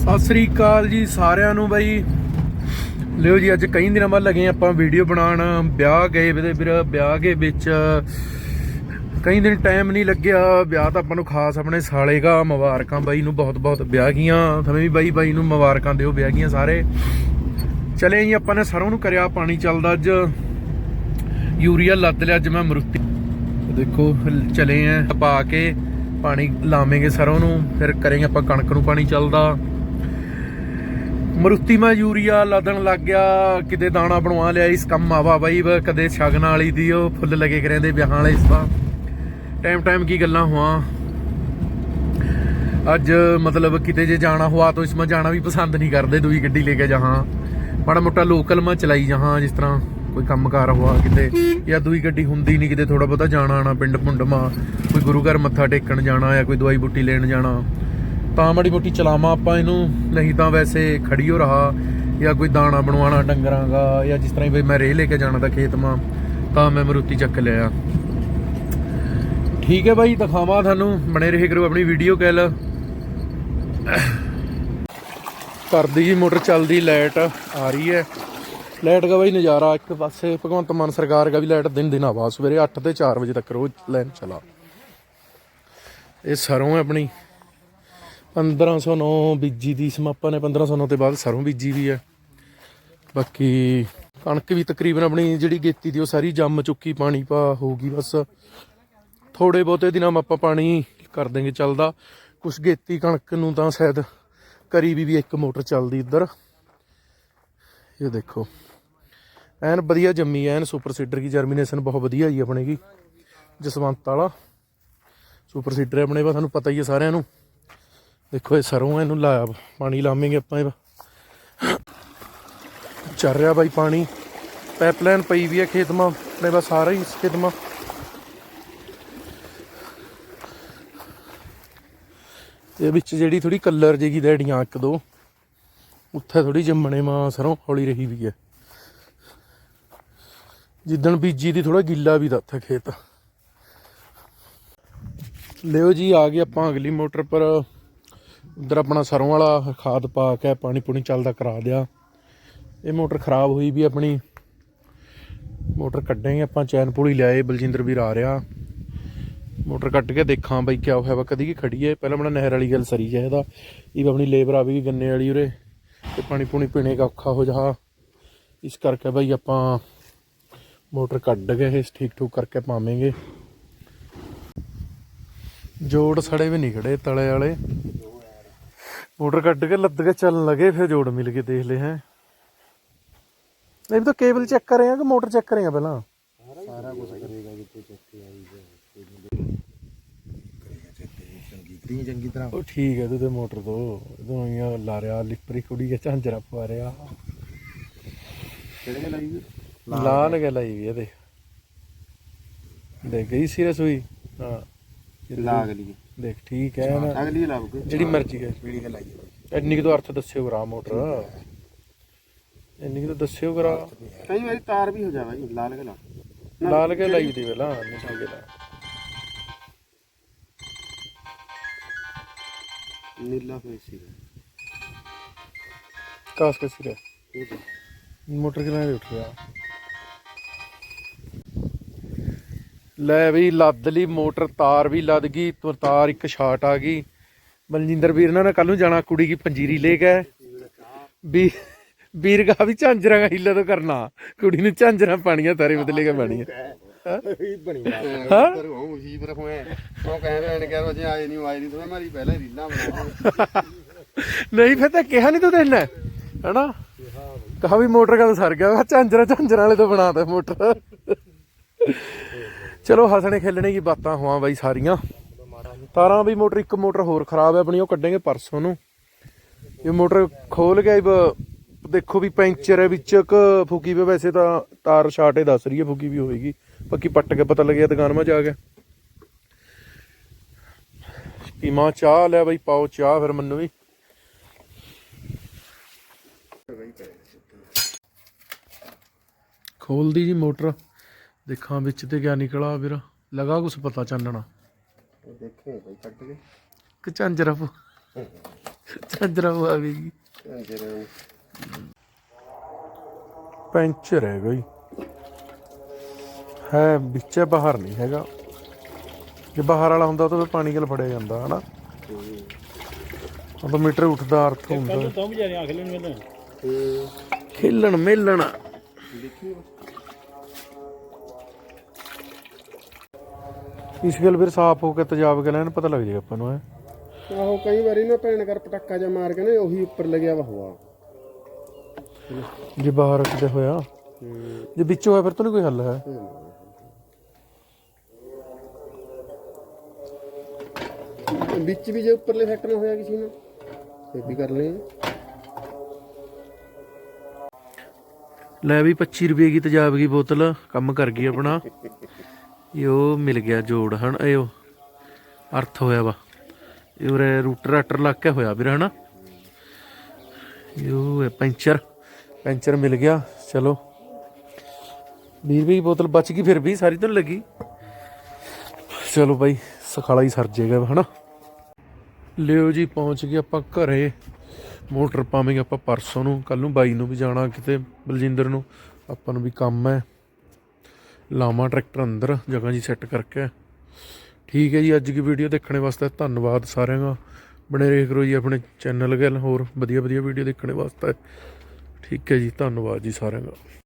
ਸਤਿ ਸ੍ਰੀ ਅਕਾਲ ਜੀ ਸਾਰਿਆਂ ਨੂੰ ਬਾਈ। ਲਿਓ ਜੀ, ਅੱਜ ਕਈ ਦਿਨਾਂ ਬਾਅਦ ਲੱਗੇ ਆਪਾਂ ਵੀਡੀਓ ਬਣਾਉਣ। ਵਿਆਹ ਗਏ ਵੀਰੇ ਵੀਰ, ਵਿਆਹ ਦੇ ਵਿੱਚ। ਕਈ ਦਿਨ ਟਾਈਮ ਨਹੀਂ ਲੱਗਿਆ। ਵਿਆਹ ਤਾਂ ਆਪਾਂ ਨੂੰ ਖਾਸ ਆਪਣੇ ਸਾਲੇ ਦਾ ਮੁਬਾਰਕਾਂ ਬਾਈ ਨੂੰ ਬਹੁਤ ਬਹੁਤ ਵਿਆਹ ਗੀਆਂ ਥਵੇਂ ਵੀ ਬਾਈ ਬਾਈ ਨੂੰ ਮੁਬਾਰਕਾਂ ਦਿਓ, ਵਿਆਹ ਗੀਆਂ ਸਾਰੇ। ਚਲੇ ਜੀ ਆਪਾਂ ਨੇ ਸਰੋਂ ਨੂੰ ਕਰਿਆ ਪਾਣੀ ਚੱਲਦਾ ਅੱਜ। ਯੂਰੀਆ ਲੱਦ ਲਿਆ, ਅੱਜ ਮੈਂ ਮਰੁੱਤੀ। ਦੇਖੋ, ਚਲੇ ਆ, ਪਾ ਕੇ ਪਾਣੀ ਲਾਵੇਂਗੇ ਸਰੋਂ ਨੂੰ। ਫਿਰ ਕਰਾਂਗੇ ਆਪਾਂ ਕਣਕ ਨੂੰ ਪਾਣੀ ਚੱਲਦਾ। ਮਰੁੱਤੀ ਮਾ ਯੂਰੀਆ ਲਾਦਣ ਲੱਗ ਗਿਆ। ਕਿਤੇ ਦਾਣਾ ਬਣਵਾ ਲਿਆ ਇਸ ਕੰਮ ਆਵਾ ਬਾਈ ਕਦੇ ਸ਼ਗਨ ਵਾਲੀ ਦੀ ਉਹ ਫੁੱਲ ਲਗੇ ਕਰਿੰਦੇ ਵਿਆਹਾਂ ਵਾਲੇ ਇਸ ਤਾਂ ਟਾਈਮ ਟਾਈਮ ਕੀ ਗੱਲਾਂ ਹੋਆਂ। ਅੱਜ ਮਤਲਬ ਕਿਤੇ ਜੇ ਜਾਣਾ ਹੋਆ ਤਾਂ ਇਸ ਮਾ ਜਾਣਾ ਵੀ ਪਸੰਦ ਨਹੀਂ ਕਰਦੇ, ਦੂਈ ਗੱਡੀ ਲੈ ਕੇ ਜਹਾਂ। ਮਾੜਾ ਮੋਟਾ ਲੋਕਲ ਮਾ ਚਲਾਈ ਜਹਾਂ, ਜਿਸ ਤਰ੍ਹਾਂ ਕੋਈ ਕੰਮਕਾਰ ਹੋਆ ਕਿਤੇ। ਜਾਂ ਦੂਈ ਗੱਡੀ ਹੁੰਦੀ ਨਹੀਂ ਕਿਤੇ ਥੋੜਾ ਬਹੁਤਾ ਜਾਣਾ ਆਣਾ ਪਿੰਡ ਪੁੰਡ ਮਾ। ਕੋਈ ਗੁਰੂ ਘਰ ਮੱਥਾ ਟੇਕਣ ਜਾਣਾ ਜਾਂ ਕੋਈ ਦਵਾਈ ਬੂਟੀ ਲੈਣ ਜਾਣਾ। ਤਾਂ ਮਾੜੀ ਮੋਟੀ ਚਲਾਵਾਂ ਆਪਾਂ ਇਹਨੂੰ, ਨਹੀਂ ਤਾਂ ਵੈਸੇ ਖੜੀ ਹੋ ਰਹਾ, ਜਾਂ ਕੋਈ ਦਾਣਾ ਬਣਵਾਉਣਾ ਡੰਗਰਾਂ ਦਾ ਜਾਂ ਜਿਸ ਤਰ੍ਹਾਂ ਹੀ ਮੈਂ ਰੇਹ ਲੈ ਕੇ ਜਾਣਾ ਤਾਂ ਖੇਤ ਮਾ, ਤਾਂ ਮੈਂ ਮਰੂਤੀ ਚੱਕ ਲਿਆ। ਠੀਕ ਹੈ ਬਾਈ, ਦਿਖਾਵਾਂ ਤੁਹਾਨੂੰ, ਬਣੇ ਰਹੇ ਕਰੋ ਆਪਣੀ ਵੀਡੀਓ ਕਾਲ ਕਰਦੀ ਜੀ ਮੋਟਰ, ਚੱਲਦੀ ਲਾਈਟ, ਆ ਰਹੀ ਹੈ। ਲਾਈਟ ਦਾ ਬਾਈ ਨਜ਼ਾਰਾ ਇੱਕ ਪਾਸੇ, ਭਗਵੰਤ ਮਾਨ ਸਰਕਾਰ ਦਾ ਵੀ ਲਾਈਟ ਦਿਨ ਦਿਨ ਆਵਾ ਸਵੇਰੇ 8 ਤੇ 4 ਵਜੇ ਤੱਕ ਰੋਜ਼ ਲਾਈਨ ਚਲਾ। ਇਹ ਸਰੋਂ ਹੈ ਆਪਣੀ। 1509 ਬੀਜੀ ਦੀ ਸਮਾਪਾ ਨੇ 1509 ਤੇ ਬਾਅਦ ਸਰੋਂ ਬੀਜੀ ਵੀ ਹੈ। ਬਾਕੀ ਕਣਕ ਵੀ ਤਕਰੀਬਨ ਆਪਣੀ ਜਿਹੜੀ ਗੇਤੀ ਦੀ ਉਹ ਸਾਰੀ ਜੰਮ ਚੁੱਕੀ, ਪਾਣੀ ਪਾ ਹੋਊਗੀ ਬਸ। ਥੋੜੇ ਬਹੁਤੇ ਦਿਨਾਂ ਆਪਾਂ ਪਾਣੀ ਕਰ ਦੇਂਗੇ ਚੱਲਦਾ। ਕੁਛ ਗੇਤੀ ਕਣਕ ਨੂੰ ਤਾਂ ਸ਼ਾਇਦ ਕਰੀ ਵੀ ਵੀ ਇੱਕ ਮੋਟਰ ਚੱਲਦੀ ਇੱਧਰ। ਇਹ ਦੇਖੋ, ਐਨ ਵਧੀਆ ਜੰਮੀ ਐਨ ਸੁਪਰ ਸੀਡਰ ਦੀ ਜਰਮੀਨੇਸ਼ਨ ਬਹੁਤ ਵਧੀਆ ਆਈ ਆਪਣੇ ਕੀ ਜਸਵੰਤ ਵਾਲਾ। ਸੁਪਰ ਸੀਡਰ ਆਪਣੇ ਬਾ ਤੁਹਾਨੂੰ ਪਤਾ ਹੀ ਹੈ ਸਾਰਿਆਂ ਨੂੰ। ਦੇਖੋ ਇਹ ਸਰੋਂ ਇਹਨੂੰ ਲਾਇਆ ਪਾਣੀ ਲਾਵਾਂਗੇ ਆਪਾਂ ਇਹ। ਚੱਲ ਰਿਹਾ ਬਾਈ ਪਾਣੀ। ਪਾਈਪਲਾਈਨ ਪਈ ਵੀ ਹੈ ਖੇਤ ਮਾ ਆਪਣੇ ਬਸ ਸਾਰਾ ਹੀ ਇਸ ਖੇਤ ਮਾ ਇਹ ਵਿੱਚ ਜਿਹੜੀ ਥੋੜੀ ਕਲਰ ਜੇਗੀ ਡੈੜੀਆਂ ਇੱਕ ਦੋ। ਉੱਥੇ ਥੋੜੀ ਜੰਮਣੇ ਮਾ ਸਰੋਂ ਹੌਲੀ ਰਹੀ ਵੀ ਹੈ ਜਿੱਦਣ ਬੀਜੀ ਦੀ ਥੋੜਾ ਗਿੱਲਾ ਵੀ ਦਾ ਉੱਥੇ ਖੇਤ। ਲਿਓ ਜੀ, ਆ ਗਏ ਆਪਾਂ ਅਗਲੀ ਮੋਟਰ ਪਰ। ਉਧਰ ਆਪਣਾ ਸਰੋਂ ਵਾਲਾ ਖਾਦ ਪਾ ਕੇ ਪਾਣੀ ਪੂਣੀ ਚੱਲਦਾ ਕਰਾ ਦਿਆ ਇਹ ਮੋਟਰ ਖਰਾਬ ਹੋਈ ਵੀ ਆਪਣੀ। ਮੋਟਰ ਕੱਢਾਂਗੇ ਆਪਾਂ, ਚੈਨ ਪੁਲੀ ਲਿਆਏ, ਬਲਜਿੰਦਰ ਵੀਰ ਆ ਰਿਹਾ। ਮੋਟਰ ਕੱਟ ਕੇ ਦੇਖਾਂ ਬਈ ਕਿਆ ਹੋਇਆ ਵਾ, ਕਦੀ ਕੀ ਖੜੀ ਹੈ ਪਹਿਲਾਂ ਆਪਣਾ ਨਹਿਰ ਵਾਲੀ ਗੱਲ ਸਰੀ ਜਾਏ ਇਹਦਾ। ਇਹ ਵੀ ਆਪਣੀ ਲੇਬਰ ਆ ਵੀ ਗੰਨੇ ਵਾਲੀ ਉਰੇ। ਤੇ ਪਾਣੀ ਪੂਣੀ ਪੀਣੇ ਦਾ ਔਖਾ ਹੋ ਜਾ। ਇਸ ਕਰਕੇ ਬਈ ਆਪਾਂ ਮੋਟਰ ਕੱਢ ਕੇ ਇਹ ਠੀਕ ਠੂਕ ਕਰਕੇ ਪਾਵਾਂਗੇ। ਜੋੜ ਸੜੇ ਵੀ ਨਹੀਂ ਖੜੇ, ਤਲੇ ਵਾਲੇ। ਮੋਟਰ ਕੱਢ ਕੇ ਲੱਦ ਕੇ ਚੱਲਣ ਲੱਗੇ ਫਿਰ ਜੋੜ ਮਿਲ ਕੇ ਦੇਖ ਲੈ ਹੈ। ਇਹ ਵੀ ਤਾਂ ਕੇਬਲ ਚੈੱਕ ਕਰਿਆ ਕਿ ਮੋਟਰ ਚੈੱਕ ਕਰਿਆ ਪਹਿਲਾਂ? ਸਾਰਾ ਕੁਝ ਕਰੇਗਾ ਜਿੱਥੇ ਚੱਕੇ ਆਈ ਚੰਗੀ ਚੰਗੀ ਚੰਗੀ ਤਰ੍ਹਾਂ। ਉਹ ਠੀਕ ਹੈ ਤੇ ਮੋਟਰ ਤੋਂ ਇਦੋਂ ਆਈਆਂ ਲਾ ਰਿਆ ਲਿਪਰੀ ਕੁੜੀ ਕੇ ਝਾਂਜਰਾ ਪਵਾ ਰਿਆ ਕਿਹੜੇ ਲਾਈ ਲਾ ਲਗਾ ਲਈ ਵੀ ਇਹਦੇ। ਦੇਖ ਗਈ ਸੀਰੀਅਸ ਹੋਈ ਹਾਂ। ਲਾ ਅਗਲੀ ਦੇਖ ਠੀਕ ਹੈ ਨਾ। ਅਗਲੀ ਲਾ ਬੁਕੇ ਜਿਹੜੀ ਮਰਜ਼ੀ ਹੈ ਕਿਹੜੀ ਗੱਲ ਆਈ ਇੰਨੀ ਕੁ ਤੋਂ ਅਰਥ ਦੱਸਿਓ ਕਰਾ ਮੋਟਰ। ਇੰਨੀ ਕੁ ਤੋਂ ਦੱਸਿਓ ਕਰਾ ਕਈ ਵਾਰੀ ਤਾਰ ਵੀ ਹੋ ਜਾਵਾ ਜੀ ਲਾ ਲਗਾ ਲਾ। ਲਾ ਲਗੇ ਲਾਈ ਦੀ ਪਹਿਲਾਂ ਨਹੀਂ ਠੀਕ ਹੈ। ਨੀਲਾ ਹੋਈ ਸੀ। ਕਾਸ ਕੇ ਸਿਰੇ? ਮੋਟਰ ਕਿਨਾਂ ਉੱਠ ਗਿਆ? ਲੈ ਵੀ ਲੱਦ ਲਈ ਮੋਟਰ, ਤਾਰ ਵੀ ਲੱਦ ਗਈ, ਤਾਰ ਇੱਕ ਸ਼ਾਰਟ ਆ ਗਈ। ਬਲਜਿੰਦਰ ਵੀਰ ਨਾਲ ਕੱਲ ਨੂੰ ਜਾਣਾ, ਕੁੜੀ ਕੀ ਪੰਜੀਰੀ ਲੈ ਗਏ ਵੀ ਵੀਰ ਵੀ ਝਾਂਜਰਾਂ ਦਾ ਹਿੱਲਾ ਤੋਂ ਕਰਨਾ, ਕੁੜੀ ਨੂੰ ਝਾਂਜਰਾਂ ਪਾਣੀਆਂ ਤਾਰੇ ਬਦਲੇ ਕੇ ਪਾਣੀਆਂ ਇਹ ਬਣੀ ਹਾਂ? ਪਰ ਉਹ ਹੀ? ਪਰ ਹੋਏ ਉਹ ਕਹਿੰਦੇ ਨੇ ਕਿ ਵਜੇ ਆਏ ਨਹੀਂ ਆਏ ਨਹੀਂ ਤਾਂ ਮਾਰੀ ਪਹਿਲਾਂ ਰੀਲਾਂ ਬਣਾ ਨਹੀਂ ਫਿਰ ਤਾਂ ਕਿਹਾ ਨਹੀਂ ਤੂੰ ਦੇਣਾ ਹੈਨਾ? ਕਹਾ ਵੀ ਮੋਟਰ ਕਾ ਸਰ ਗਿਆ ਵਾ ਝਾਂਜਰਾਂ ਝਾਂਜਰਾਂ ਵਾਲੇ ਤੋਂ ਬਣਾਤਾ ਮੋਟਰ। ਚਲੋ ਹੱਸਣੇ ਖੇਲਣੇ ਕੀ ਬਾਤਾਂ ਹੋਆਂ ਬਾਈ ਸਾਰੀਆਂ। ਤਾਰਾਂ ਵੀ ਮੋਟਰ, ਇੱਕ ਮੋਟਰ ਹੋਰ ਖਰਾਬ ਹੈ ਆਪਣੀ ਉਹ ਕੱਢਾਂਗੇ ਪਰਸੋਂ ਨੂੰ। ਇਹ ਮੋਟਰ ਖੋਲ ਗਿਆ ਦੇਖੋ ਵੀ ਪੈਂਚਰ ਹੈ ਵਿੱਚ ਕ ਫੁਕੀ ਵੀ ਵੈਸੇ ਤਾਂ ਤਾਰ ਸ਼ਾਰਟੇ ਦੱਸ ਰਹੀ ਹੈ, ਫੁਕੀ ਵੀ ਹੋਏਗੀ। ਬਾਕੀ ਪੱਟ ਕੇ ਪਤਾ ਲੱਗਿਆ, ਦੁਕਾਨ ਮਾ ਜਾ ਕੇ। ਪੀਮਾ ਚਾਹ ਲਿਆ ਬਈ, ਪਾਓ ਚਾਹ ਫਿਰ ਮੈਨੂੰ ਵੀ। ਖੋਲਦੀ ਜੀ ਮੋਟਰ। ਦੇਖਾਂ ਵਿੱਚ ਤੇ ਕਿਆ ਨਿਕਲਾ ਵੀਰ। ਲਗਾ ਕੁਛ ਪਤਾ ਚਾਨਣਾ। ਦੇਖੇ ਭਾਈ ਕੱਟ ਕੇ। ਕਿ ਝਾਂਜਰਾ ਝਾਂਜਰਾ ਆ ਗਈ ਫਿਰ ਪੈਂਚਰ ਹੈਗਾ ਜੀ ਹੈ ਵਿੱਚ ਹੈ, ਬਾਹਰ ਨਹੀਂ ਹੈਗਾ। ਜੇ ਬਾਹਰ ਵਾਲਾ ਹੁੰਦਾ ਤਾਂ ਫਿਰ ਪਾਣੀ ਗਲ ਫੜਿਆ ਜਾਂਦਾ ਹਨਾ? ਉਹ ਤਾਂ ਮੀਟਰ ਉੱਠਦਾ ਅਰਥ ਹੁੰਦਾ। ਤੋਂ ਖੇਲਣ ਮੇਲਣ। ਦੇਖੀ ਇਸ ਗੱਲ ਫਿਰ ਸਾਫ਼ ਹੋ ਕੇ ਤੇਜ਼ਾਬ ਕੇ ਲੈਣ ਪਤਾ ਲੱਗ ਜਾਏਗਾ ਆਪਾਂ ਨੂੰ ਐ ਆਹੋ ਕਈ ਵਾਰੀ ਨਾ ਭੈਣ ਕਰ ਪਟਾਕਾ ਜਾਂ ਮਾਰ ਕੇ ਨਾ ਉਹੀ ਉੱਪਰ ਲੱਗਿਆ ਵਾ ਹਵਾ। ਜੇ ਬਾਹਰ ਕਿਤੇ ਹੋਇਆ ਜੇ ਵਿੱਚ ਹੋਇਆ ਫਿਰ ਤਾਂ ਨਹੀਂ ਕੋਈ ਹੱਲ ਹੈ। ਵਿੱਚ ਵੀ ਜੇ ਉੱਪਰਲੇ ਫੈਕਟ ਨਾ ਹੋਇਆ ਕਿਸੇ ਨੂੰ ਇਹ ਵੀ ਕਰ ਲਈ ਲੈ ਵੀ 25 ਰੁਪਏ ਦੀ ਤੇਜ਼ਾਬ ਦੀ ਬੋਤਲ ਕੰਮ ਕਰ ਗਈ ਆਪਣਾ। ਇਹ ਮਿਲ ਗਿਆ ਜੋੜ, ਹਨ? ਇਹ ਅਰਥ ਹੋਇਆ ਵਾ। ਇਹ ਉਰੇ ਰੂਟਰ ਰਾਟਰ ਲੱਗ ਕੇ ਹੋਇਆ ਵੀਰ, ਹਨਾ? ਇਹ ਹੈ ਪੈਂਚਰ। ਪੈਂਚਰ ਮਿਲ ਗਿਆ, ਚਲੋ। 20 ਰੁਪਏ ਬੋਤਲ ਬਚ ਗਈ, ਫਿਰ ਵੀ ਸਾਰੀ ਤਾਂ ਲੱਗੀ। ਚਲੋ ਬਾਈ, ਸਖਾਲਾ ਹੀ ਸਰ ਜੇਗਾ, ਹਨਾ? ਲਿਓ ਜੀ, ਪਹੁੰਚ ਗਏ ਆਪਾਂ ਘਰੇ। ਮੋਟਰ ਪਾਵਾਂਗੇ ਆਪਾਂ ਪਰਸੋਂ ਨੂੰ। ਕੱਲ ਨੂੰ ਬਾਈ ਨੂੰ ਵੀ ਜਾਣਾ ਕਿਤੇ, ਬਲਜਿੰਦਰ ਨੂੰ। ਆਪਾਂ ਨੂੰ ਵੀ ਕੰਮ ਹੈ। ਲਾਵਾਂ ਟਰੈਕਟਰ ਅੰਦਰ, ਜਗ੍ਹਾ ਜੀ ਸੈੱਟ ਕਰਕੇ। ਠੀਕ ਹੈ ਜੀ, ਅੱਜ ਦੀ ਵੀਡੀਓ ਦੇਖਣ ਵਾਸਤੇ ਧੰਨਵਾਦ ਸਾਰਿਆਂ ਦਾ। ਬਣੇ ਰਹੇ ਕਰੋ ਜੀ ਆਪਣੇ ਚੈਨਲ ਗੱਲ ਹੋਰ ਵਧੀਆ ਵਧੀਆ ਵੀਡੀਓ ਦੇਖਣ ਵਾਸਤੇ। ਠੀਕ ਹੈ ਜੀ, ਧੰਨਵਾਦ ਜੀ ਸਾਰਿਆਂ ਦਾ।